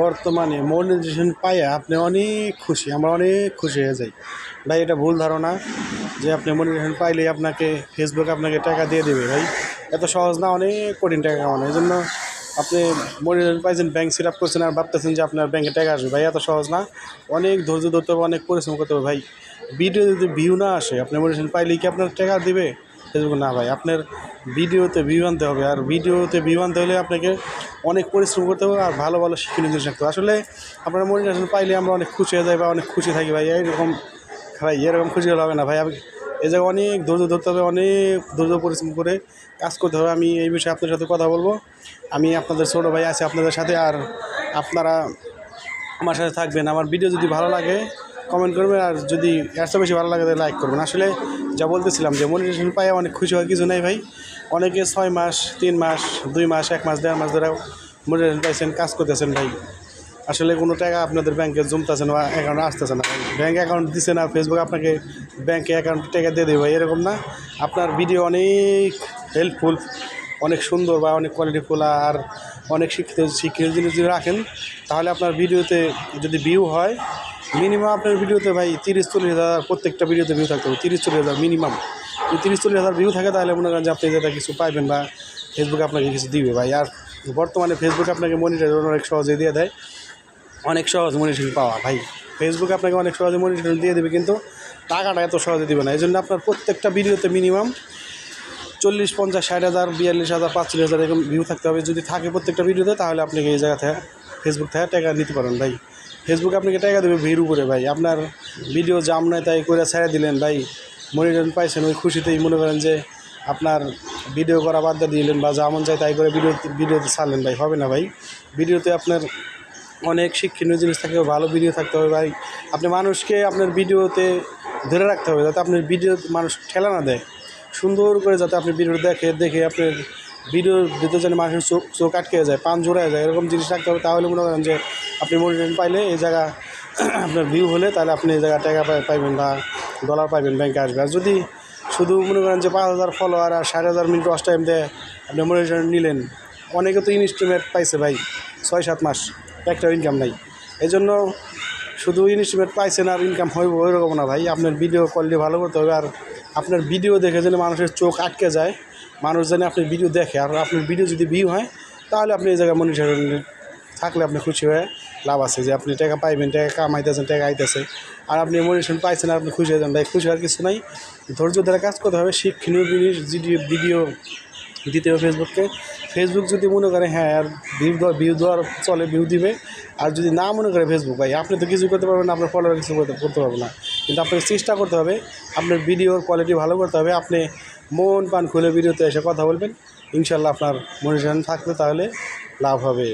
বর্তমানে মনিটাইজেশন পাইয়া আপনি অনেক খুশি, আমরা অনেক খুশি হয়ে যাই। ভাই, এটা ভুল ধারণা যে আপনি মনিটাইজেশন পাইলেই আপনাকে ফেসবুক আপনাকে টাকা দিয়ে দেবে, ভাই। এত সহজ না, অনেক কঠিন টাকা কামানো। এই জন্য আপনি মনিটাইজেশন পাইছেন ব্যাংক সেট আপ করছেন আর ভাবতেছেন যে আপনার ব্যাংকে টাকা আসবে। ভাই, এত সহজ না। অনেক ধৈর্য ধরতে হবে, অনেক পরিশ্রম করতে হবে, ভাই। ভিডিও যদি ভিউ না আসে, আপনি মনিটাইজেশন পাইলেই কি আপনার টাকা দিবে? ফেসবুক না, ভাই। আপনার ভিডিওতে ভিউ আনতে হবে, আর ভিডিওতে ভিউ আনতে হলে আপনাকে অনেক পরিশ্রম করতে হবে আর ভালো ভালো শিক্ষণীয় জিনিস রাখতে হবে। আসলে আপনার মনিটাইজেশন পাইলে আমরা অনেক খুশি হয়ে যাই বা অনেক খুশি থাকি ভাই, এইরকম ভাই এরকম খুশি হলে হবে না ভাই। এই জায়গায় অনেক ধৈর্য ধরতে হবে, অনেক ধৈর্য পরিশ্রম করে কাজ করতে হবে। আমি এই বিষয়ে আপনার সাথে কথা বলব। আমি আপনাদের ছোটো ভাই আছি আপনাদের সাথে আর আপনারা আমার সাথে থাকবেন। আমার ভিডিও যদি ভালো লাগে কমেন্ট করবেন আর যদি চেয়ে বেশি ভালো লাগে তাহলে লাইক করবেন। আসলে যা বলতেছিলাম যে মনিটেশন পাই অনেক খুশি হওয়ার কিছু নেই ভাই। অনেকে ছয় মাস, তিন মাস, দুই মাস, এক মাস, দেড় মাস ধরে মনিটেশন পাইছেন, কাজ করতেছেন ভাই। আসলে কোনো টাকা আপনাদের ব্যাংকে জমতেছে না অ্যাকাউন্টে আসতেছে না ব্যাংক অ্যাকাউন্ট দিচ্ছে না ফেসবুক আপনাকে ব্যাংকে অ্যাকাউন্ট টাকা দিয়ে দেবে এরকম না। আপনার ভিডিও অনেক হেল্পফুল অনেক সুন্দর বা অনেক কোয়ালিটিফুল আর অনেক শিক্ষিত শিক্ষিত জিনিস যদি রাখেন, তাহলে আপনার ভিডিওতে যদি ভিউ হয় মিনিমাম আপনার ভিডিওতে ভাই তিরিশ, চল্লিশ হাজার প্রত্যেকটা ভিডিওতে ভিউ থাকতে হবে। তিরিশ, চল্লিশ হাজার মিনিমাম যদি তিরিশ, চল্লিশ হাজার ভিউ থাকে তাহলে মনে করেন যে আপনি যেটা কিছু পাইবেন বা ফেসবুক আপনাকে কিছু দিবে ভাই। আর বর্তমানে ফেসবুক আপনাকে মনিটাইজ অনেক সহজে দিয়ে দেয়। অনেক সহজ মনিটাইজেশন পাওয়া ভাই। ফেসবুক আপনাকে অনেক সহজে মনিটাইজেশন দিয়ে দেবে কিন্তু টাকাটা এত সহজে দিবে না। এই জন্য আপনার প্রত্যেকটা ভিডিওতে মিনিমাম চল্লিশ, পঞ্চাশ, ষাট হাজার, বিয়াল্লিশ হাজার, পাঁচচল্লিশ হাজার এরকম ভিউ থাকতে হবে। যদি থাকে প্রত্যেকটা ভিডিওতে তাহলে আপনাকে এই জায়গা থেকে ফেসবুক থেকে টাকা নিতে পারেন ভাই। ফেসবুক আপনাকে টাকা দেবে ভিড় উপরে ভাই। আপনার ভিডিও জাম নয় তাই করে ছেড়ে দিলেন ভাই। মনিটাইজেশন পাইছেন ওই খুশিতেই মনে করেন যে আপনার ভিডিও করা দিয়ে দিলেন বা যেমন চাই তাই করে ভিডিও ভিডিওতে ছাড়লেন ভাই। হবে না ভাই। ভিডিওতে আপনার অনেক শিক্ষণীয় জিনিস হবে ভালো ভিডিও থাকতে হবে ভাই। আপনি মানুষকে আপনার ভিডিওতে ধরে রাখতে হবে যাতে আপনার ভিডিও মানুষ ঠেলা না দেয়। সুন্দর করে যাতে আপনি ভিডিও দেখে দেখে আপনার ভিডিওর ভিতরে যেন মানুষের চোখ চোখ আটকে যায়, পান জোড়ায় যায়, এরকম জিনিস রাখতে হবে। তাহলে মনে করেন যে আপনি মোটিভেশন পাইলে এই জায়গা আপনার ভিউ হলে তাহলে আপনি এই জায়গা টাকা পাইবেন বা ডলার পাইবেন ব্যাংকে আসবে। আর যদি শুধু মনে করেন যে পাঁচ হাজার ফলোয়ার আর ষাট হাজার মিনিট ওয়াশ টাইম দেয়, আপনি মোটিভেশন নিলেন। অনেকে তো ইনস্ট্রুমেন্ট পাইছে ভাই, ছয় সাত মাস, একটা ইনকাম নাই। এই জন্য শুধু ইনস্ট্রুমেন্ট পাইছেন আর ইনকাম হইব, ওইরকম না ভাই। আপনার ভিডিও কোয়ালিটি ভালো করতে হবে আর আপনার ভিডিও দেখে যেন মানুষের চোখ আটকে যায়, মানুষ যেন আপনি ভিডিও দেখে। আর আপনার ভিডিও যদি ভিউ হয়, তাহলে আপনি এই জায়গায় মনিটর থাকলে আপনি খুশি হয়ে লাভ আছে। যে আপনি টাকা পাইবেন, টাকা কামাইতেছেন, টাকা আইতেছে, আর আপনি মনিটর পাইছেন আপনি খুশি হয়ে যান। ভাই, খুশি হওয়ার কিছু নাই। ধৈর্য ধরে কাজ করতে হবে। শিক্ষণীয় জিনিস ভিডিও ভিডিও দিতে হবে ফেসবুককে। ফেসবুক যদি মনে করে হ্যাঁ আর ভিউ দেওয়া, ভিউ দেওয়ার চলে, ভিউ দিবে। আর যদি না মনে করে ফেসবুক, ভাই, আপনি তো কিছু করতে পারবেন না, আপনার ফলোয়ার কিছু করতে করতে পারবেন না। কিন্তু আপনাকে চেষ্টা করতে হবে, আপনার ভিডিওর কোয়ালিটি ভালো করতে হবে। আপনি মন পান খুলে ভিডিওতে এসে কথা বলবেন। ইনশাল্লাহ আপনার মনে থাকলে তাহলে লাভ হবে।